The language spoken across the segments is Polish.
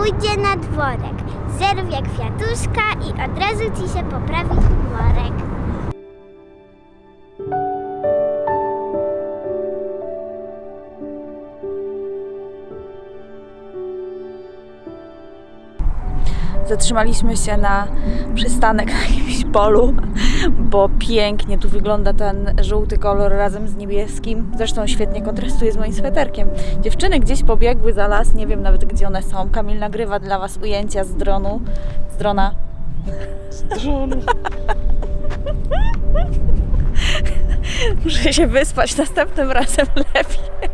pójdzie na dworek. Zerwie kwiatuszka i od razu ci się poprawi humorek. Zatrzymaliśmy się na przystanek na jakimś polu, bo pięknie tu wygląda ten żółty kolor razem z niebieskim. Zresztą świetnie kontrastuje z moim sweterkiem. Dziewczyny gdzieś pobiegły za las, nie wiem nawet gdzie one są. Kamil nagrywa dla Was ujęcia z dronu. Z drona. Muszę się wyspać następnym razem lepiej.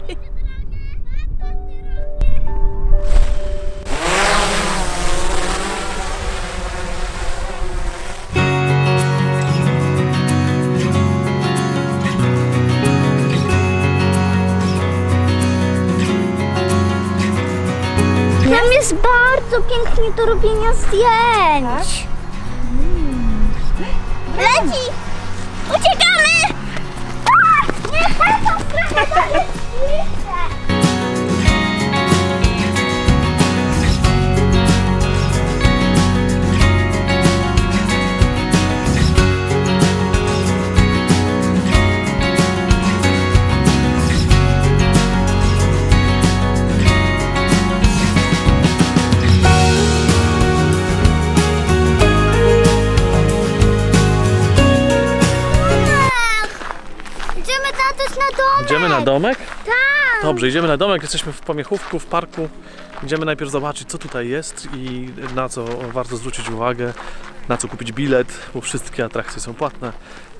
Pięknie do robienia zdjęć. Leci! Idziemy na domek? Tak. Dobrze, idziemy na domek, jesteśmy w Pomiechówku, w parku. Idziemy najpierw zobaczyć, co tutaj jest i na co warto zwrócić uwagę, na co kupić bilet, bo wszystkie atrakcje są płatne,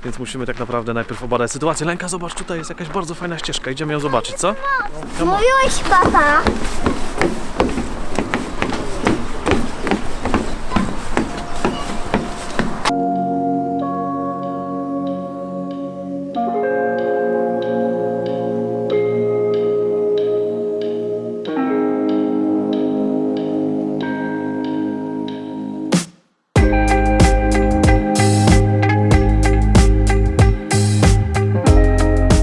więc musimy tak naprawdę najpierw obadać sytuację. Lenka, zobacz, tutaj jest jakaś bardzo fajna ścieżka, idziemy ją zobaczyć, co? Już, papa.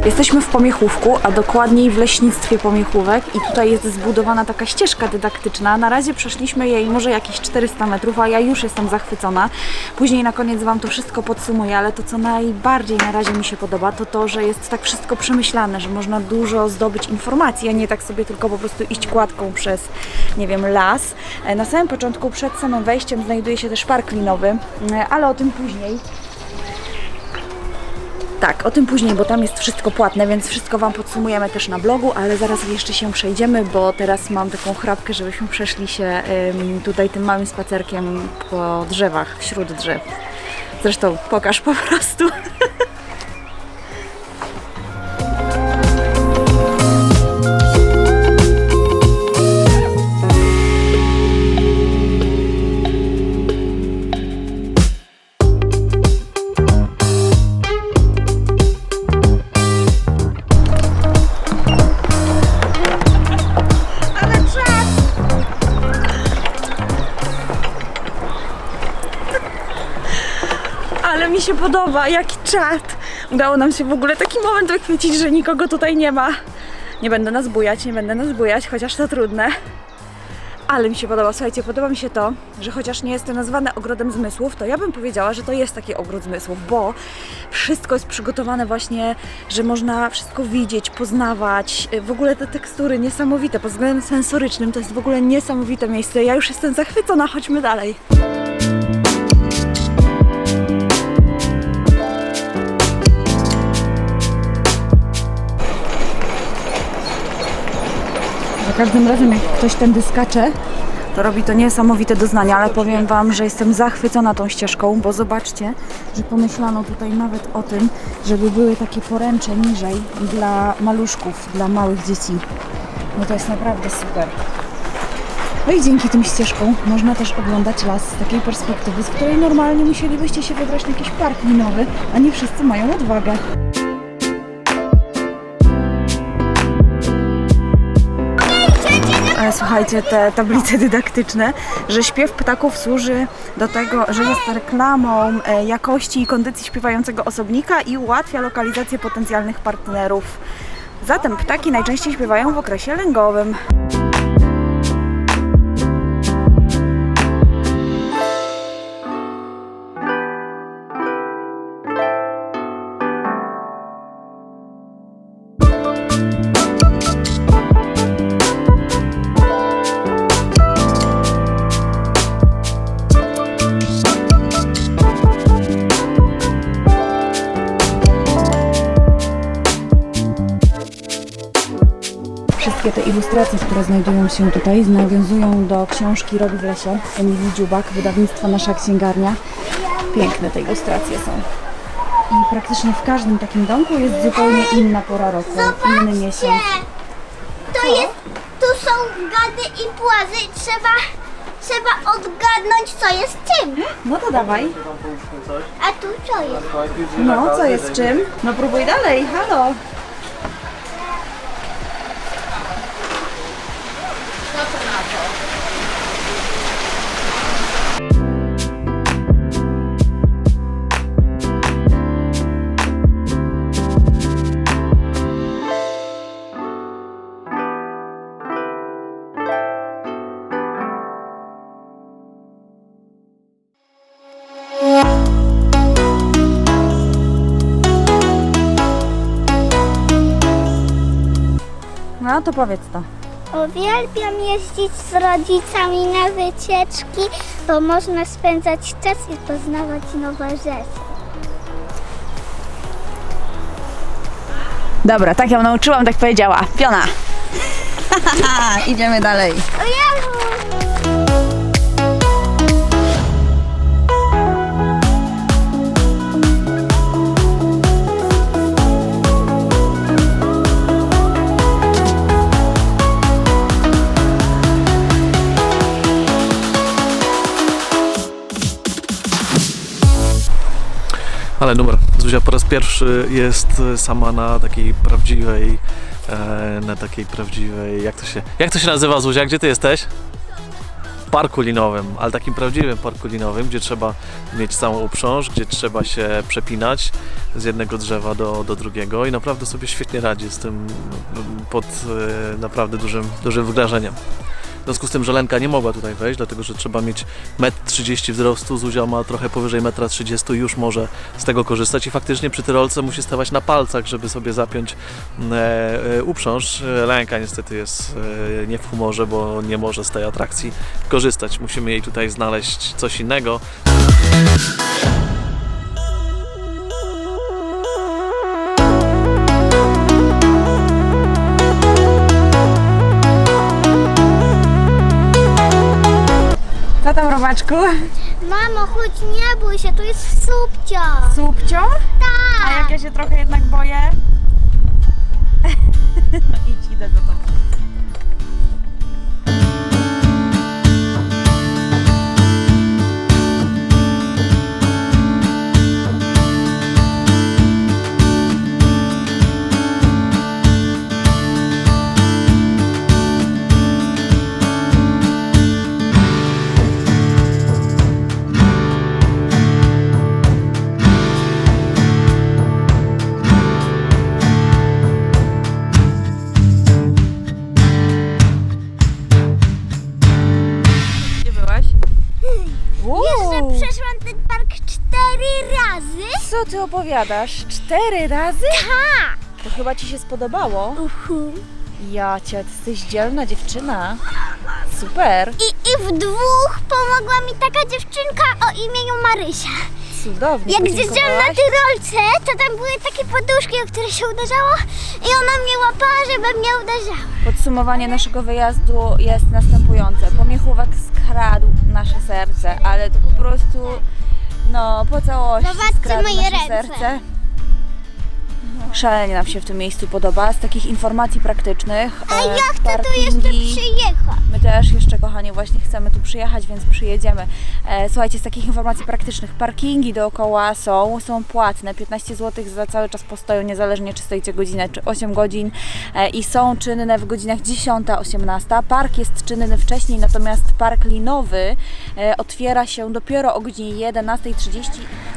Jesteśmy w Pomiechówku, a dokładniej w leśnictwie Pomiechówek i tutaj jest zbudowana taka ścieżka dydaktyczna. Na razie przeszliśmy jej może jakieś 400 metrów, a ja już jestem zachwycona. Później na koniec Wam to wszystko podsumuję, ale to co najbardziej na razie mi się podoba, to to, że jest tak wszystko przemyślane, że można dużo zdobyć informacji, a nie tak sobie tylko po prostu iść kładką przez, nie wiem, las. E, Na samym początku, przed samym wejściem znajduje się też park linowy, e, ale o tym później. Tak, o tym później, bo tam jest wszystko płatne, więc wszystko Wam podsumujemy też na blogu, ale zaraz jeszcze się przejdziemy, bo teraz mam taką chrapkę, żebyśmy przeszli się ym, tutaj tym małym spacerkiem po drzewach, wśród drzew. Zresztą pokaż po prostu. Ale mi się podoba, jaki czat. Udało nam się w ogóle taki moment wychwycić, że nikogo tutaj nie ma. Nie będę nas bujać, nie będę nas bujać, chociaż to trudne. Ale mi się podoba, słuchajcie, podoba mi się to, że chociaż nie jest to nazwane ogrodem zmysłów, to ja bym powiedziała, że to jest taki ogród zmysłów, bo wszystko jest przygotowane właśnie, że można wszystko widzieć, poznawać. W ogóle te tekstury niesamowite, pod względem sensorycznym to jest w ogóle niesamowite miejsce. Ja już jestem zachwycona, chodźmy dalej. Za każdym razem, jak ktoś tędy skacze, to robi to niesamowite doznania, ale powiem Wam, że jestem zachwycona tą ścieżką, bo zobaczcie, że pomyślano tutaj nawet o tym, żeby były takie poręcze niżej dla maluszków, dla małych dzieci. No to jest naprawdę super. No i dzięki tym ścieżkom można też oglądać las z takiej perspektywy, z której normalnie musielibyście się wybrać na jakiś park linowy, a nie wszyscy mają odwagę. Słuchajcie, te tablice dydaktyczne, że śpiew ptaków służy do tego, że jest reklamą e, jakości i kondycji śpiewającego osobnika i ułatwia lokalizację potencjalnych partnerów. Zatem ptaki najczęściej śpiewają w okresie lęgowym. Które znajdują się tutaj, nawiązują do książki Rok w lesie Emilii Dziubak, wydawnictwo Nasza Księgarnia. Piękne te ilustracje są. I praktycznie w każdym takim domku jest zupełnie inna pora roku, inny miesiąc. To jest, tu są gady i płazy i trzeba, trzeba odgadnąć co jest czym. No to dawaj. A tu co jest? No, co jest czym? No próbuj dalej, halo. No to powiedz to. Uwielbiam jeździć z rodzicami na wycieczki, bo można spędzać czas i poznawać nowe rzeczy. Dobra, tak ją nauczyłam, tak powiedziała. Piona. Idziemy dalej. Ale numer. Zuzia po raz pierwszy jest e, sama na takiej prawdziwej, e, na takiej prawdziwej, jak to się, jak to się nazywa Zuzia? Gdzie ty jesteś? Parku linowym, ale takim prawdziwym parku linowym, gdzie trzeba mieć całą uprząż, gdzie trzeba się przepinać z jednego drzewa do, do drugiego i naprawdę sobie świetnie radzi z tym pod e, naprawdę dużym, dużym wrażeniem. W związku z tym, że Lenka nie mogła tutaj wejść, dlatego że trzeba mieć 1,30 m wzrostu, Zuzia ma trochę powyżej 1,30 m już może z tego korzystać i faktycznie przy tyrolce musi stawać na palcach, żeby sobie zapiąć e, e, uprząż. Lenka niestety jest e, nie w humorze, bo nie może z tej atrakcji korzystać. Musimy jej tutaj znaleźć coś innego. Mamo, chodź, nie bój się, tu jest subcio. Subcio? A Tak. jak ja się trochę jednak boję? No idź, idę za tobą. Przeszłam ten park cztery razy? Co ty opowiadasz? Cztery razy? Tak. To chyba ci się spodobało. Uhu. Ja cię, ty jesteś dzielna dziewczyna. Super, I, I w dwóch pomogła mi taka dziewczynka o imieniu Marysia. cudownie. Jak zjeżdżałam na tyrolce, to tam były takie o które się uderzało i ona mnie łapała, żeby mnie uderzała. Podsumowanie naszego wyjazdu jest następujące. Pomiechówek skradł nasze serce, ale to po prostu, no, po całości Zobaczcie skradł moje nasze ręce. serce. Szalenie nam się w tym miejscu podoba. Z takich informacji praktycznych. A e, ja chcę tu jeszcze parkingi- przyjechać. My też jeszcze, kochanie, właśnie chcemy tu przyjechać, więc przyjedziemy. E, słuchajcie, z takich informacji praktycznych, parkingi dookoła są, są płatne, 15 zł za cały czas postoju, niezależnie czy stoicie godzinę, czy 8 godzin e, i są czynne w godzinach 10, 18. Park jest czynny wcześniej, natomiast park linowy otwiera się dopiero o godzinie 11.30.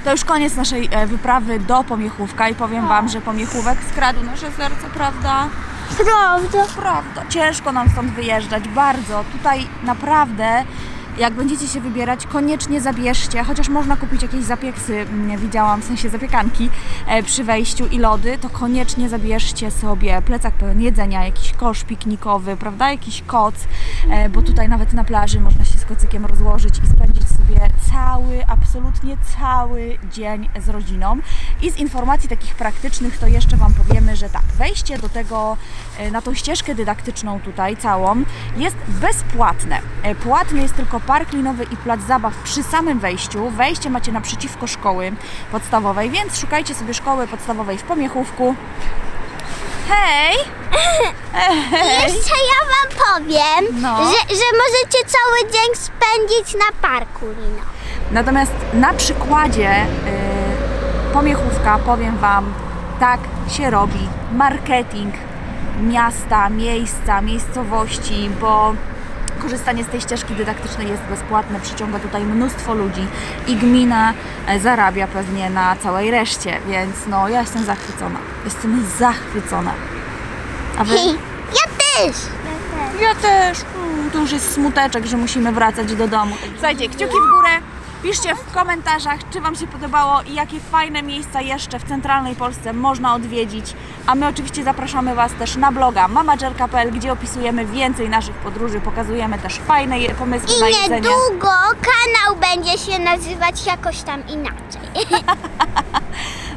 To już koniec naszej wyprawy do Pomiechówka i powiem Wam, że Pomiechówek skradł nasze serce, prawda? Prawda. Prawda. Ciężko nam stąd wyjeżdżać, bardzo. Tutaj naprawdę, jak będziecie się wybierać, koniecznie zabierzcie, chociaż można kupić jakieś zapieksy, mm, widziałam, w sensie zapiekanki e, przy wejściu i lody, to koniecznie zabierzcie sobie plecak pełen jedzenia, jakiś kosz piknikowy, prawda, jakiś koc, e, bo tutaj nawet na plaży można się z kocykiem rozłożyć i spędzić sobie cały, absolutnie cały dzień z rodziną. I z informacji takich praktycznych to jeszcze Wam powiemy, że tak, wejście do tego, e, na tą ścieżkę dydaktyczną tutaj całą jest bezpłatne. E, Płatny jest tylko park linowy i plac zabaw przy samym wejściu. Wejście macie naprzeciwko szkoły podstawowej, więc szukajcie sobie szkoły podstawowej w Pomiechówku. Hej! Jeszcze ja wam powiem, No. że, że możecie cały dzień spędzić na parku Lino. Natomiast na przykładzie y, Pomiechówka powiem Wam, tak się robi marketing miasta, miejsca, miejscowości, bo korzystanie z tej ścieżki dydaktycznej jest bezpłatne, przyciąga tutaj mnóstwo ludzi i gmina e, zarabia pewnie na całej reszcie, więc no ja jestem zachwycona. Jestem zachwycona. A Wy? Ja też. Ja też. Mm, to już jest smuteczek, że musimy wracać do domu. Słuchajcie, kciuki w górę. Piszcie w komentarzach, czy Wam się podobało i jakie fajne miejsca jeszcze w centralnej Polsce można odwiedzić. A my oczywiście zapraszamy Was też na bloga mamager.pl, gdzie opisujemy więcej naszych podróży, pokazujemy też fajne je- pomysły na I jedzenie. niedługo kanał będzie się nazywać jakoś tam inaczej.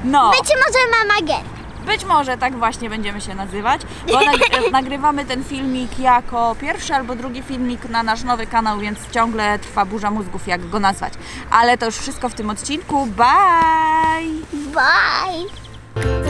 No. Być może Mama Ger. Być może tak właśnie będziemy się nazywać, bo nag- nagrywamy ten filmik jako pierwszy albo drugi filmik na nasz nowy kanał, więc ciągle trwa burza mózgów, jak go nazwać. Ale to już wszystko w tym odcinku. Bye! Bye.